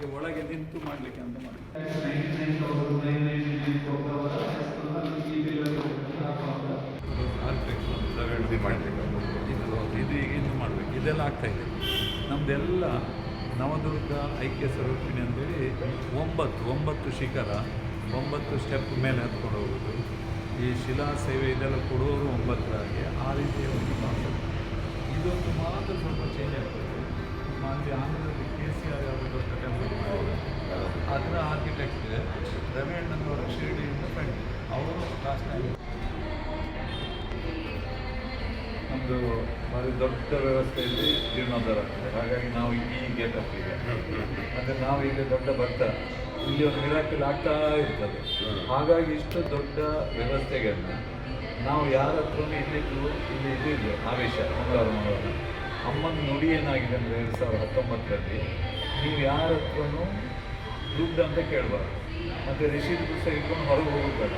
ಹಾಗೆ ಒಳಗೆ ನಿಂತು ಮಾಡಲಿಕ್ಕೆ ಅಂತ ಮಾಡಿ ಇದು ಮಾಡಲಿಕ್ಕೆ ಇದು ಇದು ಈಗ ಇನ್ನು ಮಾಡಬೇಕು. ಇದೆಲ್ಲ ಆಗ್ತಾ ಇದೆ. ನಮ್ಮದೆಲ್ಲ ನವದುರ್ಗ ಐಕ್ಯ ಸ್ವರೂಪಿಣಿ ಅಂತೇಳಿ ಒಂಬತ್ತು ಒಂಬತ್ತು ಶಿಖರ, ಒಂಬತ್ತು ಸ್ಟೆಪ್ ಮೇಲೆ ಹತ್ಕೊಂಡು ಹೋಗೋದು ಈ ಶಿಲಾ ಸೇವೆ ಇದೆಲ್ಲ ಕೊಡುವವರು ಒಂಬತ್ತರಾಗಿ ಆ ರೀತಿಯ ಒಂದು ಮಾತು ಇದೊಂದು ಮಾತ್ರ ಸ್ವಲ್ಪ ಚೇಂಜ್ ಆಗ್ತದೆ. ಮಾಜಿ ಆಂಧ್ರದಲ್ಲಿ ಕೆ ಸಿ ಆರ್ ಯಾವ ದೊಡ್ಡ ಟೆಂಪಲ್ ಮಾಡಿದ್ದಾರೆ ಅದರ ಆರ್ಕಿಟೆಕ್ಟ್ ರವಿ ಅಣ್ಣನವರ ಶಿರಡಿಯಿಂದ ಫ್ರೆಂಡ್ ಅವರು ಲಾಸ್ಟ್ ನಮ್ಮದು ಭಾರಿ ದೊಡ್ಡ ವ್ಯವಸ್ಥೆಯಲ್ಲಿ ಜೀರ್ಣೋದ್ಧಾರ ಆಗ್ತದೆ. ಹಾಗಾಗಿ ನಾವು ಈ ಗೆಟಪ್ ಇದೆ ಅಂದರೆ ನಾವು ಈಗ ದೊಡ್ಡ ಭಕ್ತ ಇಲ್ಲಿ ಒಂದು ಮಿರಾಕಲ್ ಆಗ್ತಾ ಇರ್ತದೆ. ಹಾಗಾಗಿ ಇಷ್ಟು ದೊಡ್ಡ ವ್ಯವಸ್ಥೆಗೆ ನಾವು ಯಾರ ಹತ್ರ ಇಲ್ಲಿದ್ದು, ಇಲ್ಲಿ ಇದ್ದಿದ್ದು ಆವೇಶ. ಮಂಗಳವಾರ ಮಂಗಳವಾರ. ಅಮ್ಮನ ನುಡಿ ಏನಾಗಿದೆ ಅಂದರೆ ಎರಡು ಸಾವಿರದ ಹತ್ತೊಂಬತ್ತರಲ್ಲಿ, ನೀವು ಯಾರ ಹತ್ರನೂ ದುಡ್ಡು ಅಂತ ಕೇಳಬಾರ್ದು. ಮತ್ತು ರಿಸೀಟ್ ಪುಸ್ತಕ ಇಟ್ಕೊಂಡು ಹೊರಗೆ ಹೋಗಬೇಡ.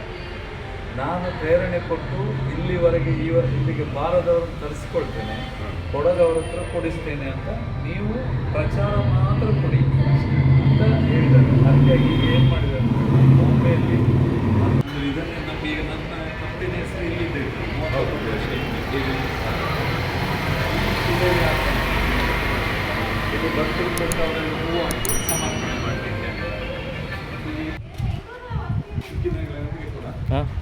ನಾನು ಪ್ರೇರಣೆ ಕೊಟ್ಟು ಇಲ್ಲಿವರೆಗೆ ಈ ಇಲ್ಲಿಗೆ ಬಾರದವ್ರನ್ನ ತರಿಸ್ಕೊಳ್ತೇನೆ ಕೊಡದವ್ರ ಹತ್ರ ಕೊಡಿಸ್ತೇನೆ ಅಂತ ನೀವು ಪ್ರಚಾರ ಮಾತ್ರ ಕೊಡಿ ಅಂತ ಹೇಳಿದ್ದಾರೆ. ಅದಕ್ಕೆ ಈಗ ಏನು ಮಾಡಿದ್ದಾರೆ ಮುಂಬೈಯಲ್ಲಿ ಇದನ್ನೇ ನಮ್ಮ ಈಗ ನನ್ನ ಕಂಪನಿ ಹೆಸರು ಇಲ್ಲಿದೆ. ಮೂವತ್ತೊಂದು ವರ್ಷ ಇಲ್ಲಿ ಇದೇ ಭಕ್ತರು ಕೊಟ್ಟವರೆಲ್ಲ Ha?